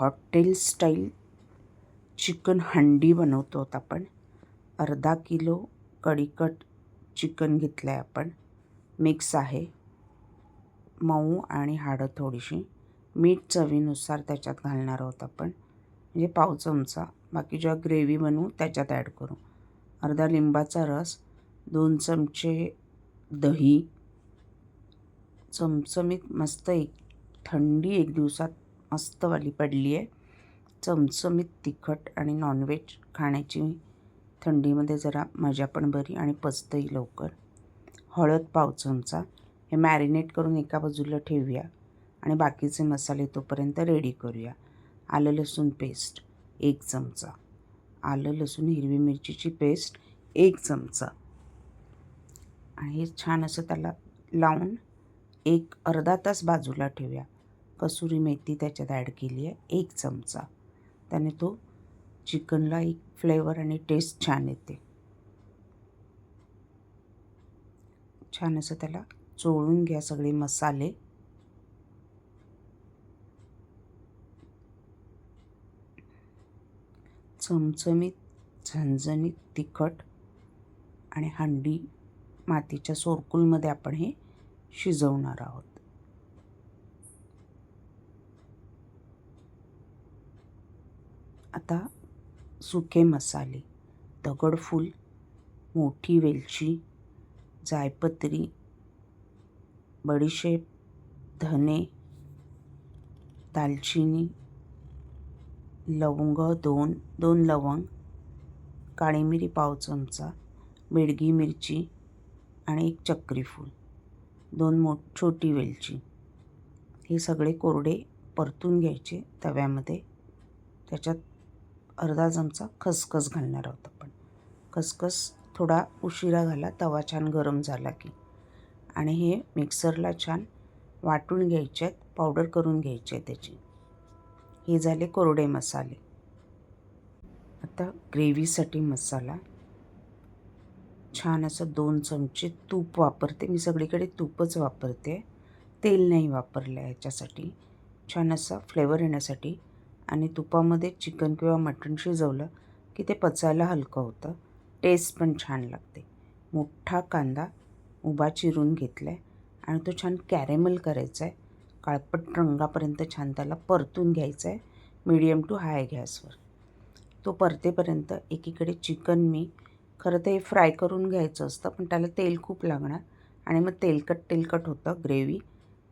Hotel style chicken हंडी बनवतो आहोत आपण. अर्धा किलो कढीकट चिकन घेतलं आहे आपण. मिक्स आहे. मऊ आणि हाडं थोडीशी. मीठ चवीनुसार त्याच्यात घालणार आहोत आपण. म्हणजे पाव चमचा. बाकी जेव्हा ग्रेव्ही बनवू त्याच्यात ॲड करू. अर्धा लिंबाचा रस दोन चमचे दही. चमचमीत मस्त एक थंडी एक दिवसात मस्तवाली पडली आहे चमचमीत तिखट आणि नॉनव्हेज खाण्याची थंडीमध्ये जरा मजा पण बरी आणि पचतंही लवकर. हळद पाव चमचा. हे मॅरिनेट करून एका बाजूला ठेवूया आणि बाकीचे मसाले तोपर्यंत रेडी करूया. आलं लसूण पेस्ट एक चमचा. आलं लसूण हिरवी मिरचीची पेस्ट एक चमचा. आणि हे छान असं त्याला लावून एक अर्धा तास बाजूला ठेवूया. कसुरी मेथी त्याच्यात ॲड केली आहे एक चमचा. त्याने तो चिकनला एक फ्लेवर आणि टेस्ट छान येते. छान असं त्याला चोळून घ्या सगळे मसाले. चमचमीत झणझणीत तिखट आणि हंडी मातीच्या सोरकुलमध्ये आपण हे शिजवणार आहोत. आता सुके मसाले दगडफूल मोठी वेलची जायपत्री बडीशेप धने दालचिनी लवंग दोन दोन लवंग काळी मिरी पाव चमचा बेडगी मिरची आणि एक चक्रीफूल दोन मो छोटी वेलची. हे सगळे कोरडे परतून घ्यायचे तव्यामध्ये. त्याच्यात अर्धा चमचा खसखस घालणार आहोत आपण. खसखस थोडा उशिरा घाला तवा छान गरम झाला की. आणि हे मिक्सरला छान वाटून घ्यायचे आहेत पावडर करून घ्यायचे आहे त्याची. हे झाले कोरडे मसाले. आता ग्रेव्हीसाठी मसाला. छान असं दोन चमचे तूप वापरते. मी सगळीकडे तूपच वापरते. तेल नाही वापरलं ह्याच्यासाठी छान असा फ्लेवर येण्यासाठी आणि तुपामध्ये चिकन किंवा मटण शिजवलं की ते पचायला हलकं होतं. टेस्ट पण छान लागते. मोठा कांदा उभा चिरून घेतला आहे आणि तो छान कॅरेमल करायचा आहे काळपट रंगापर्यंत छान त्याला परतून घ्यायचा आहे मिडियम टू हाय गॅसवर. तो परतेपर्यंत एकीकडे चिकन मी खरं ते फ्राय करून घ्यायचं असतं पण त्याला तेल खूप लागणार आणि मग तेलकट तेलकट होतं ग्रेव्ही.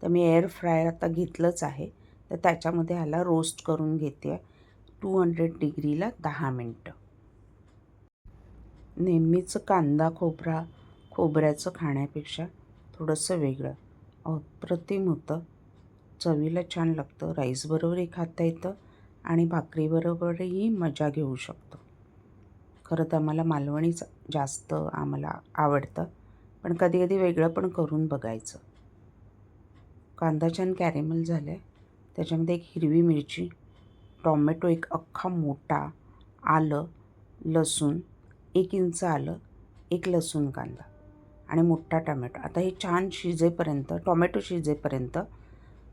तर मी एअर फ्रायर आता घेतलंच आहे. तर त्याच्यामध्ये ह्याला रोस्ट करून घेते. टू हंड्रेड डिग्रीला दहा मिनटं. नेहमीचं कांदा खोबरा खोबऱ्याचं खाण्यापेक्षा थोडंसं वेगळं. अप्रतिम होतं. चवीला छान लागतं. राईसबरोबरही खाता येतं आणि भाकरीबरोबरही मजा घेऊ शकतो. खरं तर आम्हाला मालवणीच जास्त आम्हाला आवडतं. पण कधी कधी वेगळं पण करून बघायचं. कांदा छान कॅरेमल झालं आहे त्याच्यामध्ये एक हिरवी मिरची टॉमॅटो एक अख्खा मोठा आलं लसूण एक इंच आलं एक लसूण कांदा आणि मोठा टमॅटो. आता हे छान शिजेपर्यंत टॉमॅटो शिजेपर्यंत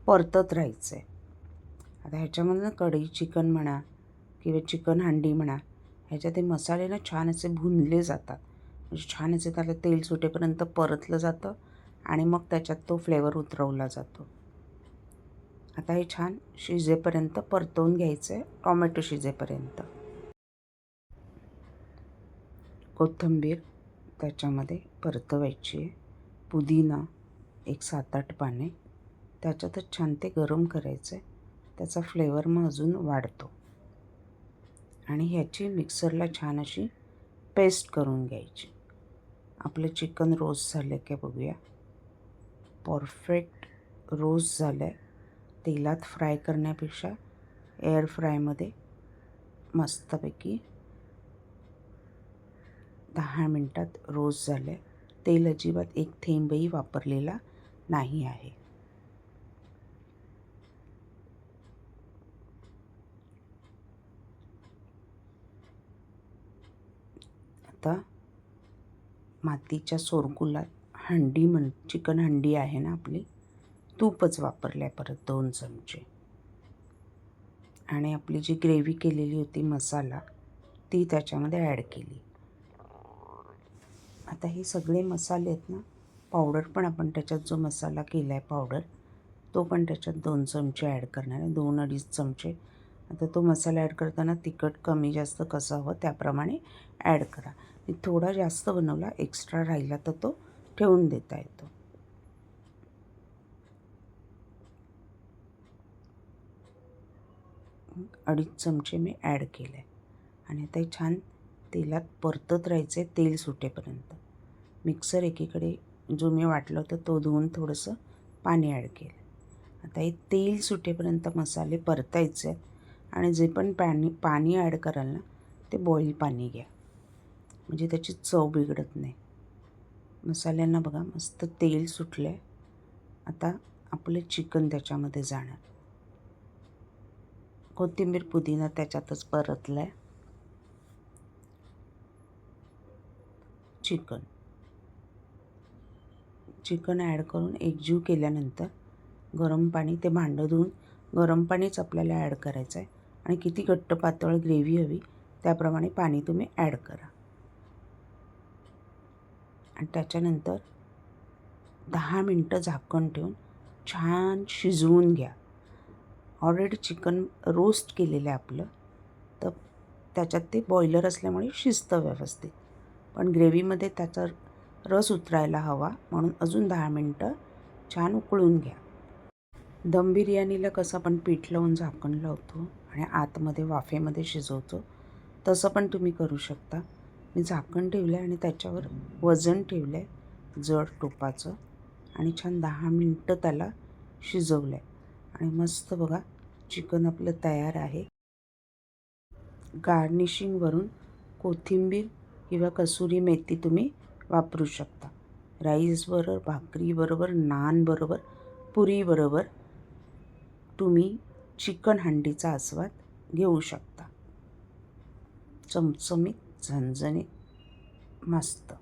परतत राहायचं आहे आता ह्याच्यामधनं कढई चिकन म्हणा किंवा चिकन हंडी म्हणा ह्याच्यात हे मसाले ना छान असे भुनले जातात. म्हणजे छान असे त्याला तेल सुटेपर्यंत परतलं जातं आणि मग त्याच्यात तो फ्लेवर उतरवला जातो. आता हे छान शिजेपर्यंत परतवून घ्यायचं आहे टॉमॅटो शिजेपर्यंत. कोथिंबीर त्याच्यामध्ये परतवायची आहे. पुदिना एक सात आठ पाने. त्याच्यातच छान ते गरम करायचं आहे त्याचा फ्लेवर मग अजून वाढतो. आणि ह्याची मिक्सरला छान अशी पेस्ट करून घ्यायची. आपलं चिकन रोस्ट झालं काय बघूया. परफेक्ट रोस्ट झालं आहे तेलात फ्राय करण्यापेक्षा एअर फ्रायमध्ये मस्तपैकी दहा मिनटात रोज झाले तेल अजिबात एक थेंबही वापरलेला नाही आहे. आता मातीच्या सोरकुलात हंडी म्हण चिकन हंडी आहे ना आपली? तूपच वापरलं आहे परत दोन चमचे. आणि आपली जी ग्रेव्ही केलेली होती मसाला ती त्याच्यामध्ये ॲड केली. आता हे सगळे मसाले आहेत ना पावडर पण आपण त्याच्यात जो मसाला केला आहे पावडर तो पण त्याच्यात दोन चमचे ॲड करणार आहे दोन अडीच चमचे. आता तो मसाला ॲड करताना तिखट कमी जास्त कसं हवं त्याप्रमाणे ॲड करा. मी थोडा जास्त बनवला एक्स्ट्रा राहिला तर तो ठेवून देता येतो. अडीच चमचे मी ॲड केले. आणि आता हे छान तेलात परतत राहायचं आहे तेल सुटेपर्यंत. मिक्सर एकीकडे जो मी वाटलं होतं तो धुवून थोडंसं पाणी ॲड केलं. आता हे तेल सुटेपर्यंत मसाले परतायचे आहेत. आणि जे पण पाणी पाणी ॲड कराल ना ते बॉईल पाणी घ्या. म्हणजे त्याची चव बिघडत नाही. मसाल्यांना बघा मस्त तेल सुटलं आहे आता आपलं चिकन त्याच्यामध्ये जाणार. कोथिंबीर पुदिना त्याच्यातच परतला आहे चिकन. चिकन ॲड करून एकजीव केल्यानंतर गरम पाणी ते भांडं धुवून गरम पाणीच आपल्याला ॲड करायचं आहे आणि किती घट्ट पातळ ग्रेव्ही हवी त्याप्रमाणे पाणी तुम्ही ॲड करा. आणि त्याच्यानंतर दहा मिनटं झाकण ठेवून छान शिजवून घ्या. ऑलरेडी चिकन रोस्ट केलेलं आहे आपलं. तर त्याच्यात ते बॉयलर असल्यामुळे शिजतं व्यवस्थित. पण ग्रेव्हीमध्ये त्याचा रस उतरायला हवा. म्हणून अजून दहा मिनटं छान उकळून घ्या. दम बिर्याणीला कसं आपण पीठ लावून झाकण लावतो आणि आतमध्ये वाफेमध्ये शिजवतो तसं पण तुम्ही करू शकता. मी झाकण ठेवलं आहे आणि त्याच्यावर वजन ठेवलं आहे जड टोपाचं आणि छान दहा मिनटं त्याला शिजवलं आहे आणि मस्त बघा चिकन आपलं तयार आहे. गार्निशिंगवरून कोथिंबीर किंवा कसुरी मेथी तुम्ही वापरू शकता. राईसबरोबर भाकरीबरोबर नानबरोबर पुरीबरोबर तुम्ही चिकन हंडीचा आस्वाद घेऊ शकता. चमचमीत झणझणीत मस्त.